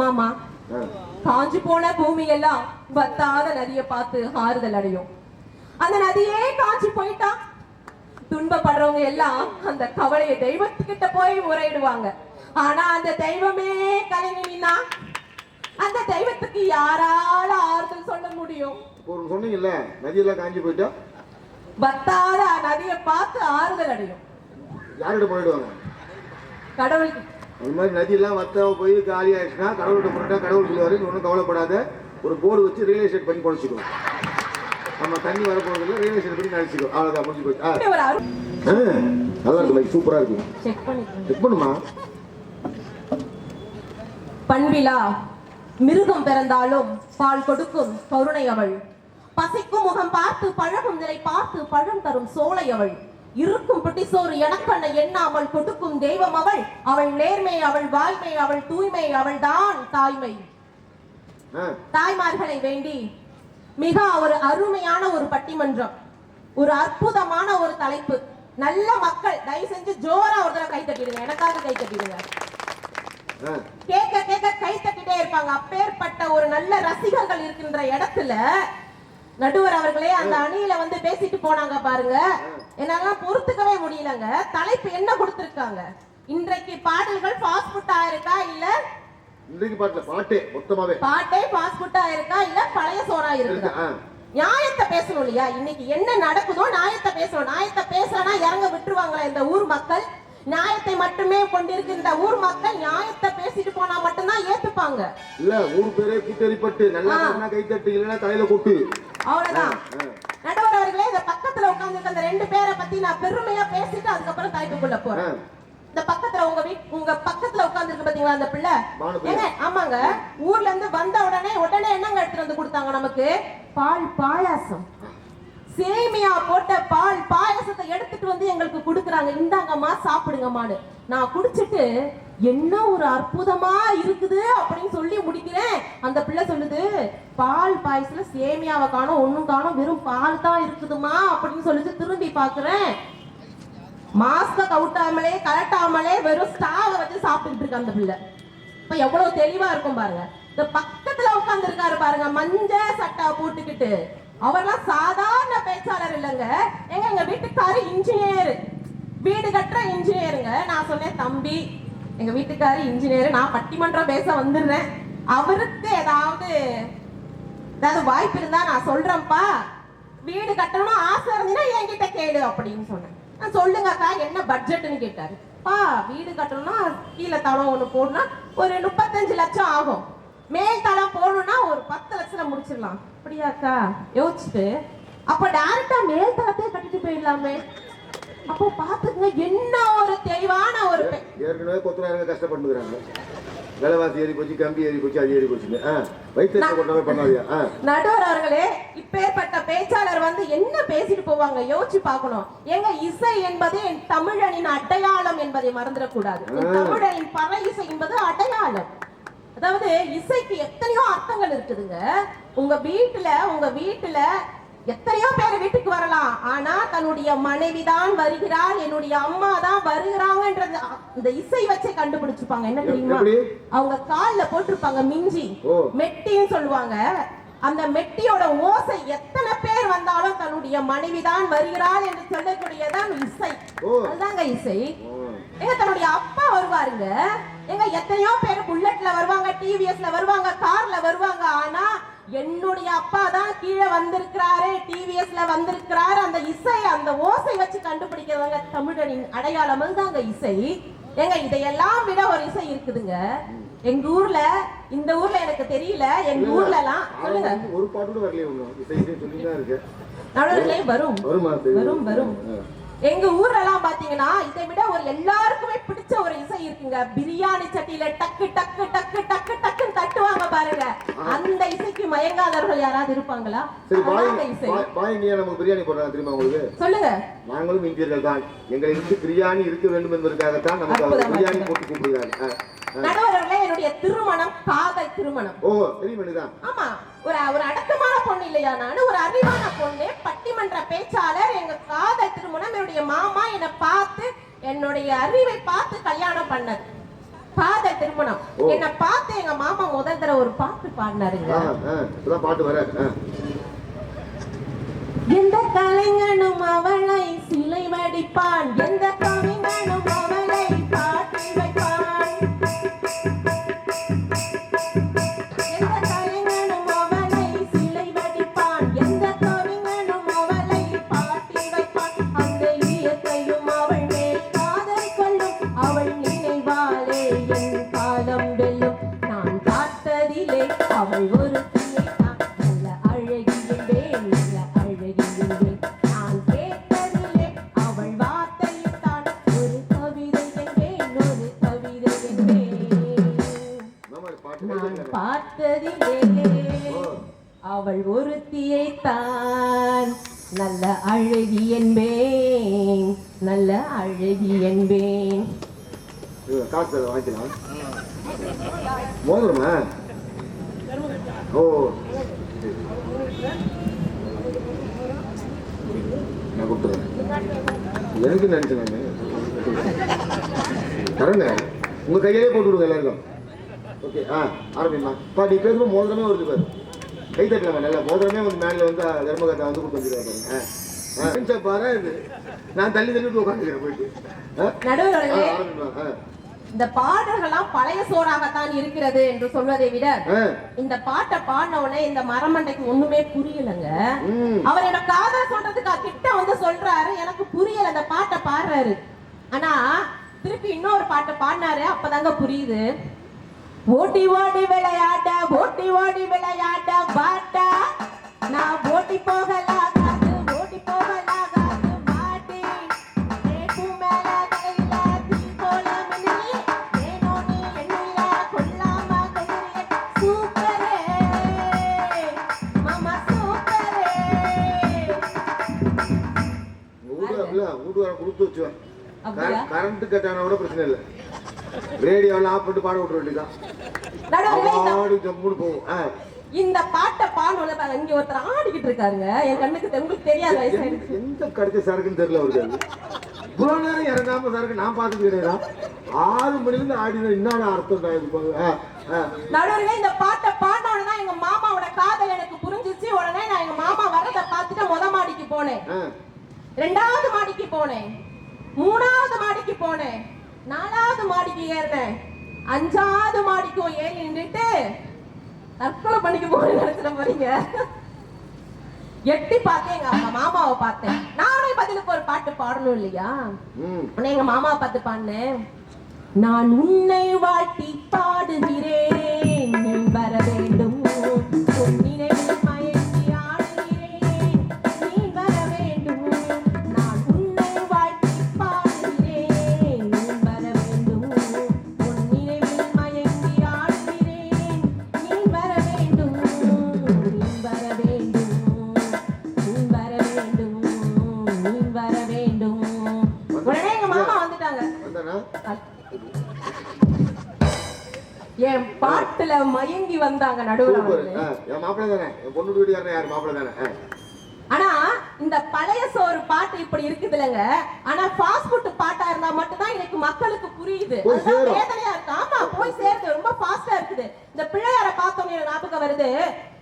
மாமா. காஞ்சு போன பூமி எல்லாம் வத்தாத நதியை பார்த்து ஆறுதல் அடையும். அந்த நதியே காஞ்சு போயிட்டா துன்பப்படுறவங்க எல்லாம் அந்த கவலைய தெய்வத்துக்கிட்ட போய் முறையிடுவாங்க. ஆனா அந்த தெய்வமே நின்னா அந்த தெய்வத்துக்கு யாரால ஆறுதல் சொல்ல முடியும்? சொன்னீங்கல்ல நதியெல்லாம் காஞ்சி போயிட்டா? வத்தாத நதியை பார்த்து ஆறுதல் அடையும். யார்கிட்ட போயிடுவாங்க கடவுளுக்கு அது மாதிரி நதியெல்லாம் வத்த போய் காலி ஆயிடுச்சுன்னா கடவுள்கிட்ட போயிட்டா கடவுள் சொல்லுவாரு நீ ஒன்றும் கவலைப்படாத. ஒரு போர்டு வச்சு ரியல் எஸ்டேட் பண்ணி குறைச்சிக்கோ நம்ம தண்ணி வரப்போறதில்ல ரியல் எஸ்டேட் பண்ணி நினைச்சிக்கோ. அவ்வளோதான் முடிஞ்சு போச்சு நல்லா இருக்கு லைக் சூப்பராக இருக்கு. செக் பண்ணிக்கோங்க. செக் பண்ணுமா? பண்பிலா மிருகம் பிறந்தாலும் பால் கொடுக்கும் கருணை அவள் பசிக்கும் முகம் பார்த்து பழகும் நிலை பார்த்து பழம் தரும் சோலை அவள் இருக்கும் பிடிசோறு எனக்கண்ண எண்ணாமல் கொடுக்கும் தெய்வம் அவள். அவள் நேர்மை அவள் வாய்மை அவள் தூய்மை அவள் தான் தாய்மை. தாய்மார்களை வேண்டி மிக ஒரு அருமையான ஒரு பட்டிமன்றம் ஒரு அற்புதமான ஒரு தலைப்பு. நல்ல மக்கள் தயவு செஞ்சு ஜோரா ஒரு தடவை கை தட்டிடுங்க. எனக்காக கை தட்டிடுங்க. கேட்க கேட்க கை தட்டிட்டே இருப்பாங்க. அப்பேற்பட்ட ஒரு நல்ல ரசிகர்கள் இருக்கின்ற இடத்துல நடுவர் அவர்களே அந்த அணியில வந்து பேசிட்டு போனாங்க பாருங்க. என்னால பொறுத்துக்கவே முடியலங்க. தலைப்பு என்ன கொடுத்திருக்காங்க? இன்றைக்கு பாடல்கள் ஃபாஸ்ட் ஃபுட்டா இருக்கா இல்ல? இன்றைக்கு பாட்டில் பாட்டே மொத்தமாவே. பாட்டே ஃபாஸ்ட் ஃபுட்டா இருக்கா இல்ல பழைய சோறா இருக்கு நியாயத்தை பேசணும் இல்லையா? இன்னைக்கு என்ன நடக்குதோ நியாயத்தை பேசணும். நியாயத்தை பேசலனா இறங்க விட்டுருவாங்களா இந்த ஊர் மக்கள்? நியாயத்தை மட்டுமே கொண்டிருக்கின்ற ஊர் மக்கள் நியாயத்தை பேசிட்டு போனா மட்டும்தான் ஏத்துப்பாங்க. இல்ல ஊர் பேரே கூட்டறிப்பட்டு நல்லா. பேசினா கைத்தட்டு இல்லைன்னா தலையில கொட்டு. அவ்வளவுதான். நடுவர் அவர்களே இந்த பக்கத்துல உட்கார்ந்து அந்த ரெண்டு பேரை பத்தி நான் பெருமையா பேசிட்டு அதுக்கப்புறம் தலைப்புக்குள்ள. போறேன். இந்த பக்கத்துல உங்க வீட் உங்க பக்கத்துல உட்கார்ந்து பாத்தீங்களா அந்த பிள்ளை. ஏங்க ஆமாங்க. ஊர்ல இருந்து வந்த உடனே உடனே என்னங்க எடுத்துட்டு வந்து கொடுத்தாங்க நமக்கு? பால் பாயாசம். சேமியா போட்ட பால் பாயசத்தை எடுத்துட்டு வந்து எங்களுக்கு கொடுக்குறாங்க. இந்தாங்கம்மா சாப்பிடுங்கம்மான்னு. நான் குடிச்சிட்டு என்ன ஒரு அற்புதமா இருக்குது அப்படின்னு சொல்லி முடிக்கிறேன். அந்த பிள்ளை சொல்லுது பால் பாயசத்துல சேமியாவை காணோம் ஒண்ணும் காணும் வெறும் பால் தான் இருக்குதுமா அப்படின்னு சொல்லிட்டு திரும்பி பாக்குறேன் மாஸ்க கவுட்டாமலே கலட்டாமலே வெறும் ஸ்டாவை வச்சு சாப்பிட்டுட்டு இருக்கு அந்த பிள்ளை. இப்ப எவ்வளவு தெளிவா இருக்கும் பாருங்க. இந்த பக்கத்துல உட்காந்துருக்காரு பாருங்க மஞ்ச சட்டை போட்டுக்கிட்டு. அவர்லாம் சாதாரண பேச்சாளர் இல்லைங்க. எங்க எங்க வீட்டுக்காரு இன்ஜினியர். வீடு கட்டுற இன்ஜினியருங்க. நான் சொன்னேன் தம்பி எங்க வீட்டுக்காரு இன்ஜினியர். நான் பட்டிமன்றம் பேச வந்துடுறேன். அவருக்கு ஏதாவது ஏதாவது வாய்ப்பு இருந்தா நான் சொல்றேன்ப்பா. வீடு கட்டணும் ஆசை இருந்தீங்கன்னா என்கிட்ட கேளு அப்படின்னு சொன்னேன். நான் சொல்லுங்கக்கா என்ன பட்ஜெட்னு கேட்டாரு. பா வீடு கட்டணும்னா கீழே தளம் ஒன்று போடணும் ஒரு முப்பத்தஞ்சு லட்சம் ஆகும். மேல் தளம் போடணும்னா ஒரு பத்து லட்சத்துல முடிச்சிடலாம். அப்படியாக்கா யோசிச்சுட்டு. அப்ப டைரக்டா மேல் தளத்தையே கட்டிட்டு போயிடலாமே. அப்போ பாத்துக்கங்க என்ன ஒரு தெளிவான ஒரு ஏற்கனவே கொத்தனாருங்க கஷ்டப்பட்டுக்கிறாங்க விலைவாசி ஏறி போச்சு கம்பி ஏறி போச்சு அது ஏறி ஆ வயிற்று கொண்டாவே பண்ணாதியா? நடுவர் அவர்களே இப்பேற்பட்ட பேச்சாளர் வந்து என்ன பேசிட்டு போவாங்க? யோசிச்சு பார்க்கணும். எங்க இசை என்பது என் தமிழனின் அடையாளம் என்பதை மறந்துடக்கூடாது. தமிழனின் பற இசை என்பது அடையாளம். அதாவது இசைக்கு எத்தனையோ அர்த்தங்கள் இருக்குதுங்க. உங்க வீட்டுல உங்க வீட்டுல எத்தனையோ பேர் வீட்டுக்கு வரலாம். ஆனா தன்னுடைய மனைவி தான் வருகிறாள் என்னுடைய அம்மா தான் வருகிறாங்கன்றது இந்த இசை வச்சே கண்டுபிடிச்சுப்பாங்க. என்ன தெரியுமா? அவங்க கால்ல போட்டிருப்பாங்க மிஞ்சி. மெட்டின்னு சொல்லுவாங்க. அந்த மெட்டியோட ஓசை எத்தனை பேர் வந்தாலும் தன்னுடைய மனைவி தான் வருகிறாள் என்று சொல்லக்கூடியதான் இசை. அதுதாங்க இசை. ஓ. எங்க தன்னுடைய அப்பா வருவாருங்க. எங்க எத்தனையோ பேர் புல்லட்ல வருவாங்க டிவிஎஸ்ல வருவாங்க கார்ல வருவாங்க ஆனா என்னுடைய அப்பா தான் கீழே வந்திருக்கிறாரு டிவிஎஸ்ல வந்திருக்கிறாரு. அந்த இசை அந்த ஓசை வச்சு கண்டுபிடிக்கிறவங்க தமிழனின் அடையாளம் தாங்க இசை. ஏங்க இதையெல்லாம் விட ஒரு இசை இருக்குதுங்க. எங்க ஊர்ல இந்த ஊர்ல எனக்கு தெரியல எங்க ஊர்ல எல்லாம் சொல்லுங்க. ஒரு பாட்டு கூட வரலையே வரும். வருமா. வரும். எங்க ஊர்ல எல்லாம் பாத்தீங்கன்னா இதை விட ஒரு எல்லாருக்குமே பிடிச்ச ஒரு இசை இருக்குங்க. பிரியாணி சட்டியில டக்கு டக்கு டக்கு டக்கு டக்குன்னு தட்டுவாங்க பாருங்க. அந்த இசைக்கு மயங்காதவர்கள் யாராவது இருப்பாங்களா? பிரியாணி போடுறாங்க தெரியுமா உங்களுக்கு? சொல்லுங்க. நாங்களும் இந்தியர்கள் தான். எங்களுக்கு பிரியாணி இருக்க வேண்டும் என்பதற்காகத்தான் நமக்கு பிரியாணி. போட்டு ஆ. நடுவர்களே என்னுடைய திருமணம் காதல் திருமணம். ஓ வேண்டியதான் ஆமா ஒரு ஒரு அடக்கமான பொண்ணு இல்லையா நானு? ஒரு அறிவான பொண்ணு பட்டிமன்ற பேச்சாளர் எங்க காதல் திருமணம் என்னுடைய மாமா என்னை பார்த்து என்னுடைய அறிவை பார்த்து கல்யாணம் பண்ணது. காதல் திருமணம். என்னை பார்த்து எங்க மாமா ஒரு பாட்டு பாடினாருங்க பாட்டு வர எந்த கலைஞனும் அவளை சிலை வடிப்பான் எந்த கவிஞனும் அவளை காசு தர வாங்கிக்கலாம். மோதிரமா? ஓ. நான் கொடுத்துறேன் எனக்கு நினைச்சேன் நான். தரேங்க. உங்க கையிலே போட்டு விடுங்க எல்லாருக்கும். ஓகே ஆ ஆரம்பிமா பா நீ பேசும்போது மோதிரமே வருது பாரு. கை தட்டலாமா? நல்லா மோதிரமே வந்து மேலே வந்து தர்மகத்தை வந்து கொடுத்து வந்துருவாங்க பாரு. நான் தள்ளி தள்ளி உட்காந்துக்கிறேன் போயிட்டு. ஆ? ஆரம்பிமா ஆ. இந்த பாடல்கள்லாம் பழைய சோறாகத்தான் இருக்கிறது என்று சொல்வதை விட இந்த பாட்டை பாடின உடனே இந்த மரமண்டைக்கு ஒண்ணுமே புரியலங்க. அவர் என்ன காதல் சொல்றதுக்கு கிட்ட வந்து சொல்றாரு எனக்கு புரியல அந்த பாட்டை பாடுறாரு. ஆனா திருப்பி இன்னொரு பாட்டை பாடினாரு அப்பதாங்க புரியுது. ஓட்டி ஓடி விளையாட ஓட்டி ஓடி விளையாட பாட்டா நான் ஓட்டி போகலாகாது வீடு அப்படில வீடு வர கொடுத்து வச்சுவேன்? கரண்ட் கட்டான கூட பிரச்சனை இல்லை. ரேடியோவில் ஆஃப் பண்ணிட்டு பாட விட்டுற வேண்டியதான் அவாடு ஜம்முன்னு போகும். ஆ. இந்த பாட்டை பாருங்க இங்க ஒருத்தர் ஆடிக்கிட்டு இருக்காருங்க. என் கண்ணுக்கு உங்களுக்கு தெரியாது வயசாயிடுச்சு. எந்த- கடிச்ச சரக்குன்னு தெரியல அவருக்கு. இவ்வளோ நேரம் இறங்காம சரக்கு நான் பார்த்துட்டு கிடையாது ஆறு மணிலேருந்து ஆடின என்னடா அர்த்தம் தான் இது நடுவுல இந்த பாட்டை பாடணும்னா எங்க மாமாவோட காதல் எனக்கு புரிஞ்சிச்சு. உடனே நான் எங்க மாமா வரத பார்த்துட்டு முத மாடிக்கு போனேன். ரெண்டாவது மாடிக்கு போனேன். மூணாவது மாடிக்கு போனேன். நாலாவது மாடிக்கு ஏறினேன். அஞ்சாவது மாடிக்கும் ஏறி நின்றுட்டு தற்கொலை பண்ணிக்க போறேன்னு நினைச்சிட போறீங்க. எட்டி பார்த்தேன் எங்க அம்மா மாமாவை பார்த்தேன். நானும் பதிலுக்கு ஒரு பாட்டு பாடணும் இல்லையா? உடனே எங்க மாமாவை பார்த்து பாடினேன். நான் உன்னை வாழ்த்தி பாடுகிறேன் நீ வர வேண்டும் மயங்கி வந்தாங்க நடுவுல சூப்பர். அவங்களே. ஆ என் மாப்பிள்ளை தானே? என் பொண்ணு வீட்டுக்காரன் யார் மாப்பிள்ளை தானே? ஆ. ஆனா இந்த பழைய சோறு பாட்டு இப்படி இருக்குது இல்லைங்க ஆனா ஃபாஸ்ட் ஃபுட் பாட்டா இருந்தா மட்டும்தான் இன்னைக்கு மக்களுக்கு புரியுது. வேதனையா இருக்கு. ஆமா போய் சேருது. ரொம்ப ஃபாஸ்டா இருக்குது. இந்த பிள்ளையார பார்த்தோன்னே ஞாபகம் வருது.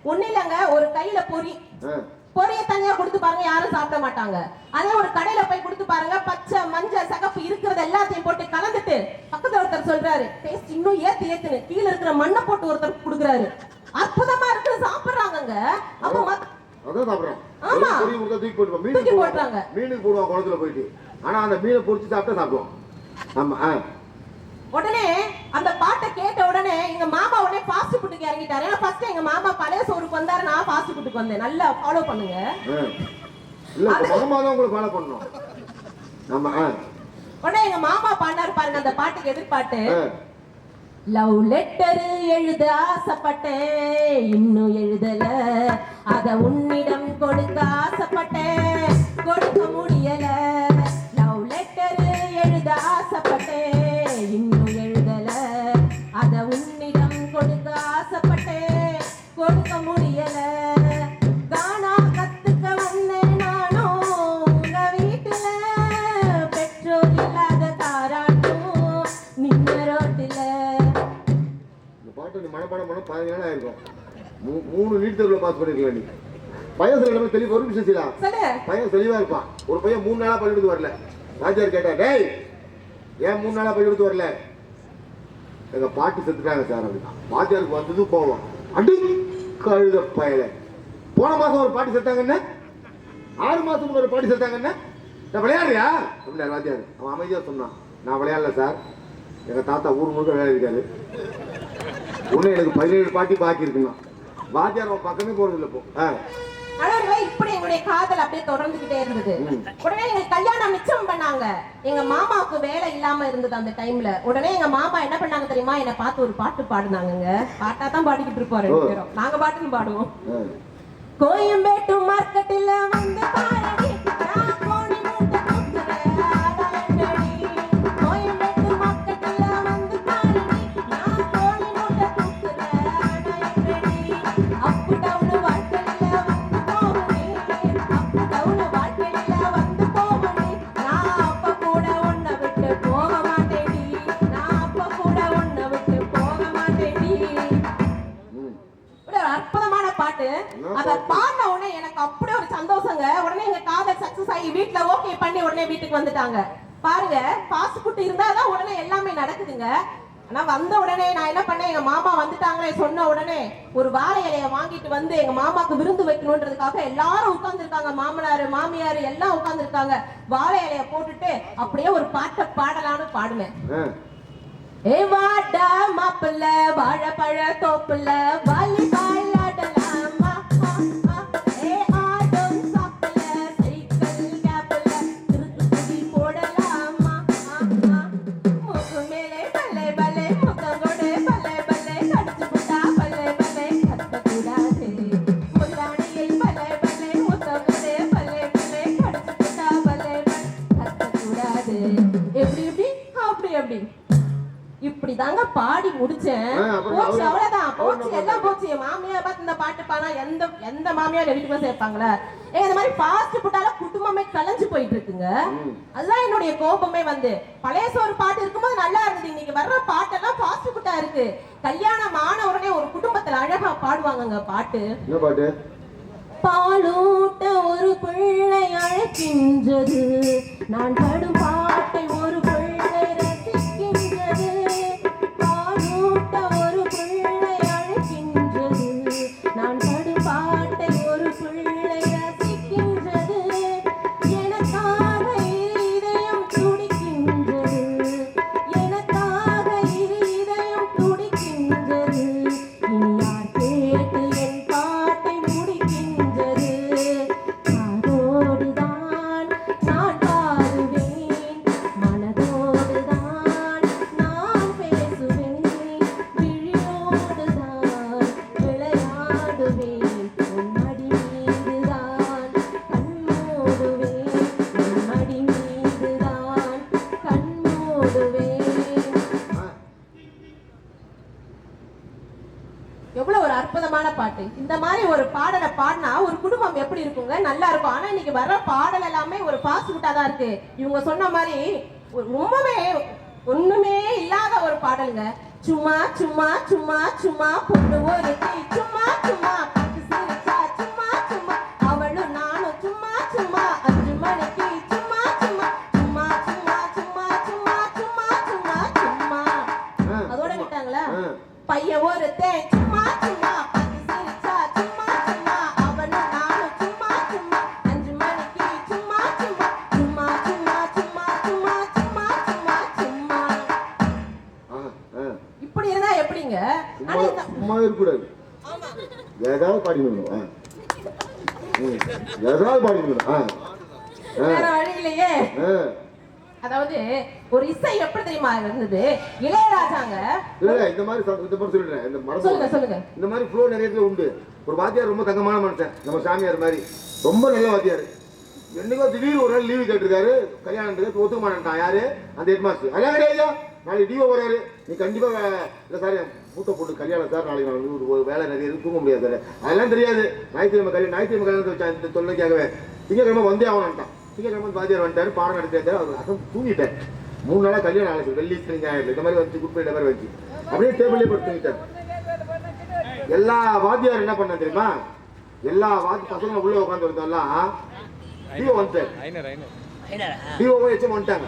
ஒண்ணு இல்லைங்க ஒரு கையில பொறி. ஆ. பொரிய தனியா கொடுத்து பாருங்க யாரும் சாப்பிட மாட்டாங்க. அதே ஒரு கடையில போய் கொடுத்து பாருங்க பச்சை மஞ்சள் சகப்பு இருக்கிறது எல்லாத்தையும் போட்டு கலந்துட்டு பக்கத்துல சொல்றாரு டேஸ்ட் இன்னும் ஏத்து ஏத்துன்னு கீழ இருக்கிற மண்ணை போட்டு ஒருத்தர் கொடுக்குறாரு. அற்புதமா இருக்கு சாப்பிடுறாங்கங்க. அப்ப அதான் சாப்பிட்றோம். ஆமா. தூக்கி மீனுக்கு போட்டுறாங்க. போடுவாங்க. மீனுக்கு போடுவாங்க குளத்துல போயிட்டு. ஆனா அந்த மீனை பொரிச்சு சாப்பிட்டா சாப்பிடுவோம். ஆமா உடனே அந்த பாட்டை கேட்ட உடனே எங்க மாமா உடனே ஃபாஸ்ட் ஃபுட்டுக்கு இறங்கிட்டாரு. ஏன்னா ஃபர்ஸ்ட் எங்க மாமா பழைய சோறுக்கு வந்தாரு. நான் ஃபாஸ்ட் ஃபுட்டுக்கு வந்தேன். நல்லா ஃபாலோ பண்ணுங்க. ஆ. இல்ல இப்ப மாமா தான் உங்களை ஃபாலோ பண்ணணும். ஆமா உடனே எங்க மாமா பாடினாரு பாருங்க அந்த பாட்டுக்கு எதிர்பாட்டு. லவ் லெட்டர் எழுத ஆசைப்பட்டேன் இன்னும் எழுதல. அத உன்னிடம் கொடுக்க ஆசைப்பட்டேன் கொடுக்க முடியல. பாஸ் பண்ணிருக்கலாம் நீ பையன் சில இடத்துல தெளிவு ஒரு விஷயம் செய்யலாம். பையன் தெளிவா இருப்பான். ஒரு பையன் மூணு நாளா பள்ளிக்கூடத்து வரல. ராஜார் கேட்டா டேய் ஏன் மூணு நாளா பள்ளிக்கூடத்து வரல? எங்க பாட்டி செத்துட்டாங்க சார் அப்படின்னா. வாத்தியாருக்கு வந்தது கோவம் அடி கழுத பயல. போன மாசம் ஒரு பாட்டி செத்தாங்கன்னு ஆறு மாசம் ஒரு பாட்டி செத்தாங்கன்னு நான் விளையாடுறியா? அப்படின்னா வாத்தியார் அவன் அமைதியா சொன்னான் நான் விளையாடல சார். எங்க தாத்தா ஊர் முழுக்க வேலை இருக்காரு ஒண்ணு எனக்கு பதினேழு பாட்டி பாக்கி இருக்குன்னா. வாத்தியார் பக்கமே போறது இப்போ இப்படி எங்களுடைய காதல் அப்படியே தொடர்ந்துகிட்டே இருந்தது. உடனே எங்க கல்யாணம் நிச்சயம் பண்ணாங்க. எங்க மாமாவுக்கு வேலை இல்லாம இருந்தது அந்த டைம்ல உடனே எங்க மாமா என்ன பண்ணாங்க தெரியுமா? என்னை பார்த்து ஒரு பாட்டு பாடுனாங்கங்க. பாட்டா தான் பாடிக்கிட்டு இருப்போம் ரெண்டு. பேரும். நாங்க பாட்டுன்னு பாடுவோம். கோயம்பேட்டு மார்க்கெட்டில் வந்து பாரடி ஆனா வந்த உடனே நான் என்ன பண்ணேன்? எங்க மாமா வந்துட்டாங்களே சொன்ன உடனே ஒரு வாழை இலைய வாங்கிட்டு வந்து எங்க மாமாக்கு விருந்து வைக்கணுன்றதுக்காக எல்லாரும் உட்கார்ந்துருக்காங்க. மாமனாரு மாமியாரு எல்லாம் உட்கார்ந்துருக்காங்க. வாழை இலைய போட்டுட்டு அப்படியே ஒரு பாட்டை பாடலாம்னு பாடுவேன். ஆ. ஏ வாடா மாப்பிள்ள வாழைப்பழ தோப்புல வாலிபால் பாட்டு பானா எந்த எந்த மாமியார் வீட்டுக்கு சேர்ப்பாங்களே? ஏ இந்த மாதிரி பாஸ்ட் புட்டால குடும்பமே கலைஞ்சு போயிட்டு இருக்குங்க. அதுதான் என்னுடைய கோபமே வந்து. பழைய சோறு பாட்டு இருக்கும்போது நல்லா இருந்தது. இன்னைக்கு வர்ற பாட்டெல்லாம் பாஸ்ட் புட்டா இருக்கு. கல்யாணம் ஆன உடனே ஒரு குடும்பத்துல அழகா பாடுவாங்கங்க பாட்டு. பாட்டு? பாலூட்ட ஒரு பிள்ளை அழைக்கின்றது. நான் படும் நல்லா இருக்கும். ஆனா இன்னைக்கு வர்ற பாடல் எல்லாமே ஒரு பாஸ் தான் இருக்கு. இவங்க சொன்ன மாதிரி ரொம்பவே ஒண்ணுமே இல்லாத ஒரு பாடலுங்க. சும்மா சும்மா சும்மா சும்மா பொண்ணு ஒரு சும்மா சும்மா. இருக்கக்கூடாது ஏதாவது பாடிக்கணும். ஏதாவது பாடிக்கணும். ஆ. அதாவது ஒரு இசை எப்படி தெரியுமா இருந்தது? இளையராஜாங்க. இல்ல இல்ல, இந்த மாதிரி இந்த மாதிரி சொல்லிடுறேன். இந்த சொல்லுங்க சொல்லுங்க. இந்த மாதிரி ஃப்ளோ நிறைய இடத்துல உண்டு. ஒரு வாத்தியார் ரொம்ப தங்கமான மனுஷன். நம்ம சாமியார் மாதிரி. ரொம்ப நல்ல வாத்தியார். என்னைக்கோ திடீர்னு ஒரு நாள் லீவு கேட்டிருக்காரு. கல்யாணத்துக்கு ஒத்துக்க மாட்டேன்ட்டான். யாரு? அந்த ஹெட் மாஸ்டர் கிடையாது நாளைக்கு டிஓ வராரு நீ கண்டிப்பா சார் மூத்த பொண்ணு கல்யாணம் சார் நாளைக்கு நான் வேலை நிறைய இருக்கு தூங்க முடியாது சார் அதெல்லாம் தெரியாது. ஞாயிற்றுக்கிழமை கல்யாணம் ஞாயிற்றுக்கிழமை கல்யாணத்தை வச்சா இந்த தொல்லைக்காகவே. திங்கக்கிழமை வந்தே ஆகணும்ட்டான் திங்கக்கிழமை வாத்தியார் வந்துட்டாரு பாடம் நடத்திட்டாரு அவர் அசம் தூங்கிட்டேன் மூணு நாளா கல்யாணம் ஆச்சு வெள்ளி சனி ஞாயிறு இந்த மாதிரி வந்து குட் மாதிரி வச்சு. அப்படியே டேபிள்லேயே படுத்து தூங்கிட்டார். எல்லா வாத்தியார் என்ன பண்ண தெரியுமா? எல்லா வாத்தி பசங்க உள்ள உட்காந்து இருந்தோம்லாம் டிஓ வந்துட்டாரு. டிஓவும் எச்சும் வந்துட்டாங்க.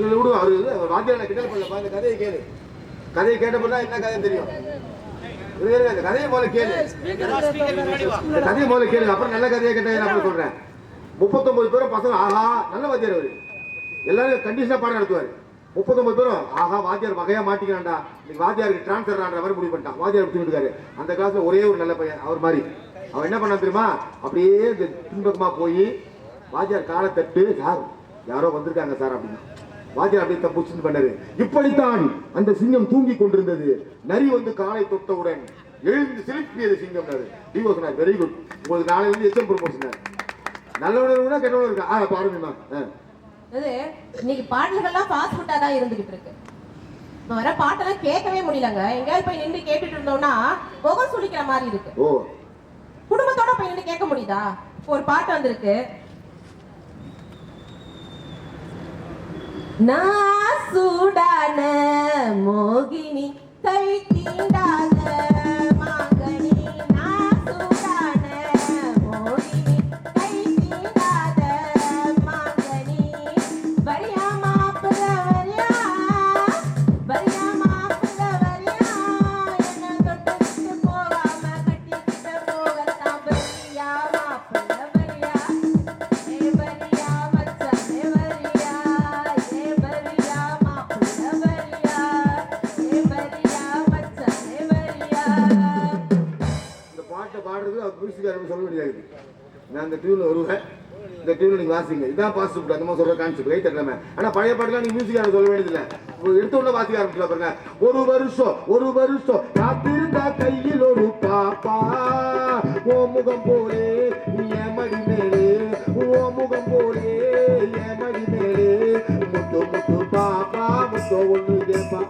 இல்லை விடுங்க அவரு வாத்தியார் கிண்டல் பண்ணல இந்த கதையை கேளு. கதையை கேட்டப்பதான் என்ன கதை தெரியும்? இந்த கதையை முதல்ல கேளு. கதையை முதல்ல கேளு. அப்புறம் நல்ல கதையை கேட்டேன் அப்புறம் சொல்றேன்? முப்பத்தொன்பது பேரும் பசங்க ஆஹா நல்ல வாத்தியார் அவரு. எல்லாரும் கண்டிஷனா பாடம் நடத்துவாரு. முப்பத்தொன்பது பேரும் ஆஹா வாத்தியார் வகையா மாட்டிக்கிறான்டா. இன்னைக்கு வாத்தியாருக்கு டிரான்ஸ்ஃபர் ஆன்ற மாதிரி முடிவு பண்ணிட்டான். வாத்தியார் எடுத்து விட்டுக்காரு அந்த கிளாஸ்ல ஒரே ஒரு நல்ல பையன் அவர் மாதிரி. அவன் என்ன பண்ணா தெரியுமா? அப்படியே இந்த பின்பக்கமா போய் வாத்தியார் காலை தட்டு சார் யாரோ வந்திருக்காங்க சார் அப்படின்னு. வாத்தியார் அப்படியே தப்புச்சுன்னு பண்ணாரு. இப்படித்தான் அந்த சிங்கம் தூங்கி கொண்டிருந்தது. நரி வந்து காலை தொட்டவுடன் எழுந்து சிலுப்பியது சிங்கம் டிவோ சொன்னார் வெரி குட் உங்களுக்கு நாளைல இருந்து எச்சம் ப்ரொமோஷன் நல்லவனர் கூட கெட்டவனர் இருக்கா? ஆ பாருங்கம்மா அது இன்னைக்கு பாடல்கள்லாம் ஃபாஸ்ட் ஃபுட்டா தான் இருந்துகிட்டு இருக்கு. இப்ப வர பாட்டெல்லாம் கேட்கவே முடியலங்க. எங்கேயாவது போய் நின்று கேட்டுட்டு இருந்தோம்னா முகம் சுளிக்கிற மாதிரி இருக்கு. ஓ. குடும்பத்தோட போய் நின்று கேட்க முடியுதா? ஒரு பாட்டு வந்திருக்கு. நான் சூடான மோகினி கை தீண்டாத வாசிங்க. இதான் பாஸ் அந்த மாதிரி சொல்ற கான்செப்ட் கை தட்டலாமே ஆனா பழைய பாட்டுலாம் நீங்க மியூசிக்காரங்க சொல்ல வேண்டியதில்லை. எடுத்த உடனே வாசிக்க ஆரம்பிச்சல பாருங்க. ஒரு வருஷம் ஒரு வருஷம் காத்திருந்தா கையில் ஒரு பாப்பா. ஓ முகம் போலே என் மடி மேலே. ஓ முகம் போலே என் மடி மேலே. முத்து முத்து பாப்பா முத்தோ ஒண்ணு கேப்பா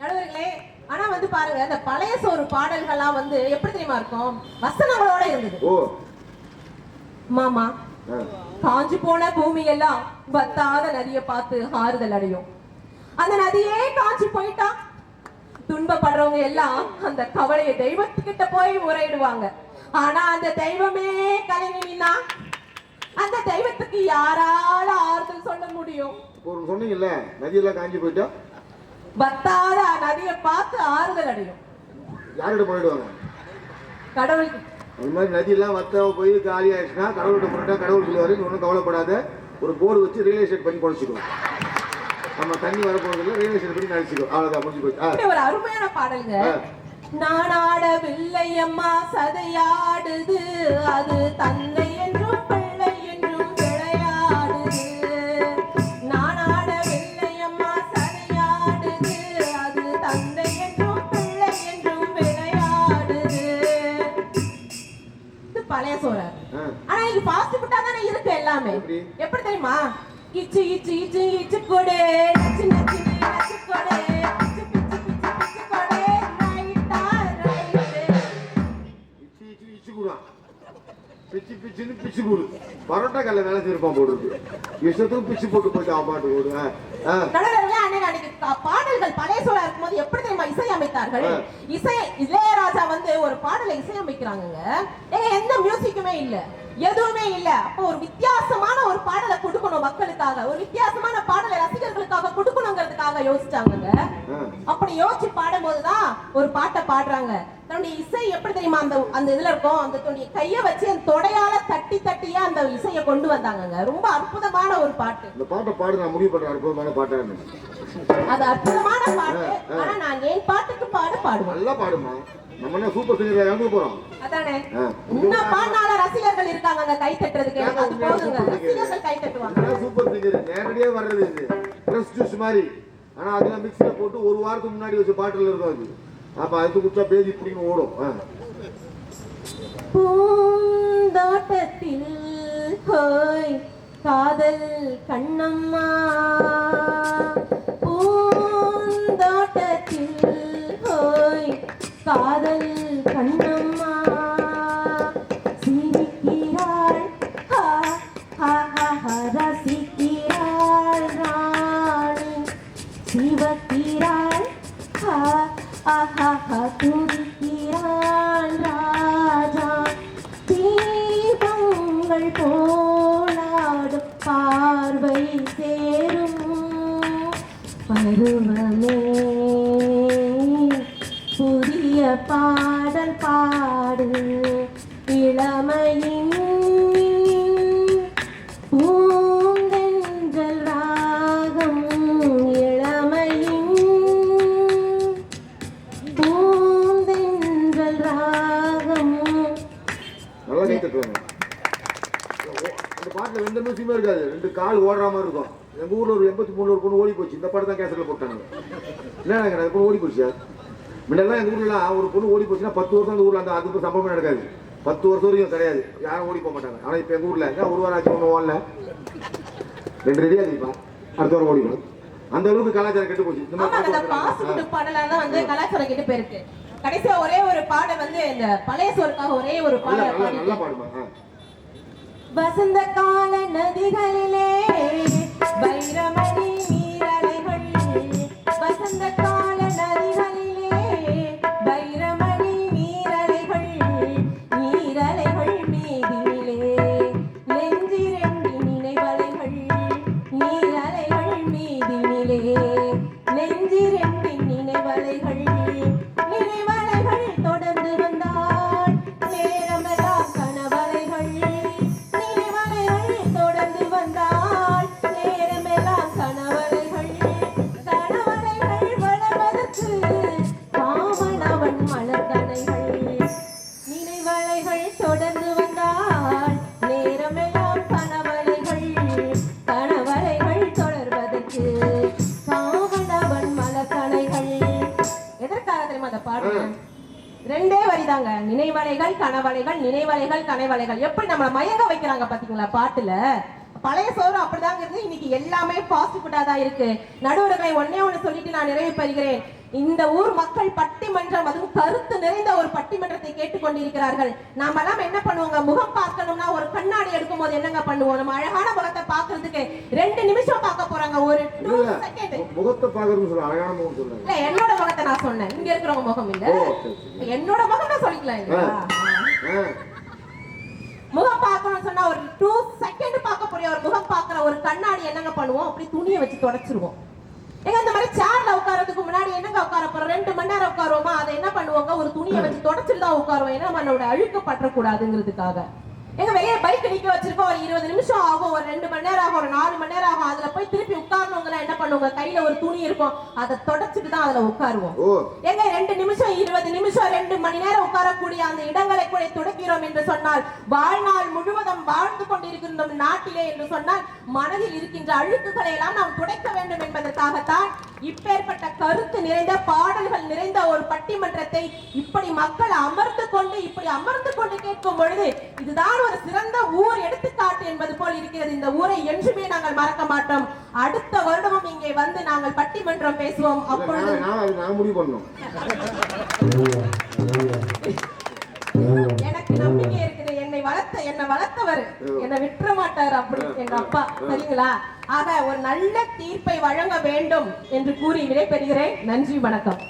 நடுவர்களே ஆனா வந்து பாருங்க இந்த பழைய சோறு பாடல்கள்லாம் வந்து எப்படி தெரியுமா இருக்கும்? வசனங்களோட இருந்தது. ஓ. மாமா காஞ்சு போன பூமி எல்லாம் வத்தாத நதிய பார்த்து ஆறுதல் அடையும். அந்த நதியே காஞ்சு போயிட்டா? துன்பப்படுறவங்க எல்லாம் அந்த கவலையை தெய்வத்துக்கிட்ட போய் முறையிடுவாங்க. ஆனா அந்த தெய்வமே கலங்கி நின்னா அந்த தெய்வத்துக்கு யாரால ஆறுதல் சொல்ல முடியும்? சொன்னீங்கல்ல நதியெல்லாம் காஞ்சி போயிட்டா? வத்தாத நதியை பார்த்து ஆறுதல் அடையும். யார்கிட்ட போயிடுவாங்க கடவுளுக்கு. அது மாதிரி நதியெல்லாம் வத்த போய் காலி ஆயிடுச்சுன்னா கடவுள்கிட்ட போட்டா கடவுள் சொல்லுவாரு ஒன்றும் கவலைப்படாத. ஒரு போர்டு வச்சு ரியல் எஸ்டேட் பண்ணி குறைச்சிக்கோ நம்ம தண்ணி வரப்போறதில்ல ரியல் எஸ்டேட் பண்ணி நினைச்சிக்கோ அவ்வளோதான் முடிஞ்சு போச்சு. ஒரு அருமையான பாடலுங்க. நானாடவில்லை அம்மா சதையாடுது. அது தந்தை என்றும் சோழர் ஆ. ஆனா இது ஃபாஸ்ட் ஃபுட்டா தானே இருக்கு எல்லாமே. எப்படி? தெரியுமா? இச்சு இச்சு இச்சு இச்சு கொடு நச்சு நச்சு நச்சு கொடு பிச்சு பிச்சுன்னு பிச்சு கூடு பரோட்டா கல்ல வேலை செய்யிருப்பான் போடுறது. இஷ்டத்துக்கு பிச்சு போட்டு போயிட்டு அவன் பாடல்கள் பழைய சோழா இருக்கும்போது எப்படி தெரியுமா இசை அமைத்தார்கள். இசை இளையராஜா வந்து ஒரு பாடலை இசை அமைக்கிறாங்கங்க ஏங்க எந்த மியூசிக்குமே இல்ல. எதுவுமே இல்ல. அப்போ ஒரு வித்தியாசமான ஒரு பாடலை கொடுக்கணும் மக்களுக்காக. ஒரு வித்தியாசமான பாடலை ரசிகர்களுக்காக கொடுக்கணுங்கிறதுக்காக யோசிச்சாங்கங்க. ஆ. அப்படி யோசிச்சு பாடும்போதுதான் ஒரு பாட்டை பாடுறாங்க. தன்னுடைய இசை எப்படி தெரியுமா? அந்த அந்த இதுல இருக்கும். அந்த தன்னுடைய கைய வச்சு அந்த தொடையால தட்டி தட்டியா அந்த இசையை கொண்டு வந்தாங்கங்க. ரொம்ப அற்புதமான ஒரு பாட்டு. இந்த பாட்டை பாடு நான் முடிவு பண்றேன். அற்புதமான பாட்டா அது அற்புதமான பாட்டு. ஆனா நான் என் பாட்டுக்கு பாட பாடுவேன். நல்லா பாடுமா? நம்ம என்ன சூப்பர் சிங்கர் இறந்து போறோம்? அதானே. இன்னும் பாடினால ரசிகர்கள் இருக்காங்க அங்க கை தட்டுறதுக்கு அது போதுங்க. ரசிகர்கள் கை தட்டுவாங்க. சூப்பர் சிங்கர் நேரடியா வர்றது இது. ஃப்ரெஷ் ஜூஸ் மாதிரி. ஆனா அதுல மிக்ஸில போட்டு ஒரு வாரத்துக்கு முன்னாடி வச்ச பாட்டில் இருக்கும் அது. அப்ப அது குடிச்சா பேதி இப்படின்னு ஓடும். பூந்தோட்டத்தில் ஹோய் காதல் கண்ணம்மா. பூந்தோட்டத்தில் ஹோய் காதல் கண்ணம்மா. சிரிக்கிறாள். ரசிக்கிறாள் ராணி. சிவக்கிறாள். துடிக்கிறாள் முன்னெல்லாம் எங்கள் ஊர்லலாம் ஒரு பொண்ணு ஓடி போச்சுன்னா பத்து வருஷம் அந்த ஊரில் அந்த அது இப்போ சம்பவமே நடக்காது. பத்து வருஷம் வரைக்கும் கிடையாது. யாரும் ஓடி போக மாட்டாங்க. ஆனால் இப்போ எங்கள் ஊரில் எங்க ஒரு வாரம் ஆச்சு ஒன்று ஓடல. ரெண்டு ரெடியாக இருப்பா அடுத்த வாரம் ஓடிடும் அந்த அளவுக்கு கலாச்சாரம் கெட்டு போச்சு. இந்த மாதிரி பாடலாம் தான் வந்து கலாச்சாரம் கிட்ட போயிருக்கு. கடைசியா ஒரே ஒரு பாடல் வந்து இந்த பழைய சோறுக்காக ஒரே ஒரு பாடல் நல்லா நல்லா பாடி பாடுமா? வசந்த கால நதிகளிலே வைரமணி நினைவலைகள் கனவலைகள் எப்படி நம்மள மயங்க வைக்கிறாங்க பாத்தீங்களா? பாட்டுல. பழைய சோறு அப்படிதாங்க இருந்து இன்னைக்கு எல்லாமே ஃபாஸ்ட் ஃபுட்டா தான் இருக்கு. நடுவர்களை ஒன்னே ஒண்ணு சொல்லிட்டு நான் நிறைவு பெறுகிறேன். இந்த ஊர் மக்கள் பட்டிமன்றம் அதுவும் கருத்து நிறைந்த ஒரு பட்டிமன்றத்தை கேட்டுக்கொண்டிருக்கிறார்கள். நாம எல்லாம் என்ன பண்ணுவோங்க? முகம் பார்க்கணும்னா ஒரு கண்ணாடி எடுக்கும் போது என்னங்க பண்ணுவோம்? நம்ம அழகான முகத்தை பார்க்கிறதுக்கு ரெண்டு நிமிஷம் பார்க்க போறாங்க. ஒரு முகத்தை பார்க்கறதுன்னு சொல்ல அழகான முகம் சொல்லுங்க என்னோட முகத்தை நான் சொன்னேன். இங்க இருக்கிறவங்க முகம் இல்ல. என்னோட முகம் தான் சொல்லிக்கலாம் முகம் பார்க்கணும்னு சொன்னா ஒரு டூ செகண்ட் பார்க்க போறிய? ஒரு முகம் பார்க்குற ஒரு கண்ணாடி என்னங்க பண்ணுவோம்? அப்படி துணியை வச்சு தொடச்சிருவோம். ஏங்க இந்த மாதிரி சேர்ல உட்காரதுக்கு முன்னாடி என்னங்க உட்கார போறோம்? ரெண்டு மணி நேரம் உட்காருவோமா? அதை என்ன பண்ணுவாங்க? ஒரு துணியை வச்சு தொடச்சிட்டு தான் உட்காருவோம். ஏன்னா நம்மளோட அழுக்கு பற்றக்கூடாதுங்கிறதுக்காக. எங்க வெளியே பைக் நிக்க வச்சிருக்கோம். ஒரு இருபது நிமிஷம் ஆகும். ஒரு ரெண்டு மணி நேரம் ஆகும். ஒரு நாலு மணி நேரம் ஆகும். அதுல போய் திருப்பி உட்காரணுங்கன்னா என்ன பண்ணுவாங்க? கையில ஒரு துணி இருக்கும். அதை தொடச்சிட்டு தான் அதுல உட்காருவோம். எங்க ரெண்டு நிமிஷம் இருபது மணி நேரம் உட்காரக்கூடிய அந்த இடங்களை கூட துடைக்கிறோம் என்று சொன்னால் வாழ்நாள் முழுவதும் வாழ்ந்து கொண்டிருக்கின்ற நாட்டிலே என்று சொன்னால் மனதில் இருக்கின்ற அழுக்குகளை எல்லாம் நாம் துடைக்க வேண்டும் என்பதற்காகத்தான் இப்பேற்பட்ட கருத்து நிறைந்த பாடல்கள் நிறைந்த ஒரு பட்டிமன்றத்தை இப்படி மக்கள் அமர்ந்து கொண்டு இப்படி அமர்ந்து கொண்டு கேட்கும் பொழுது இதுதான் ஒரு சிறந்த ஊர் எடுத்துக்காட்டு என்பது போல் இருக்கிறது. இந்த ஊரை என்றுமே நாங்கள் மறக்க மாட்டோம். அடுத்த வருடமும் இங்கே வந்து நாங்கள் பட்டிமன்றம் பேசுவோம். அப்பொழுது எனக்கு நம்பிக்கை இருக்குது. என்னை வளர்த்த என்னை வளர்த்தவர். என்னை விட்டுற மாட்டார் அப்படி எங்க அப்பா. சரிங்களா? ஆக ஒரு நல்ல தீர்ப்பை வழங்க வேண்டும் என்று கூறி விடைபெறுகிறேன். நன்றி வணக்கம்.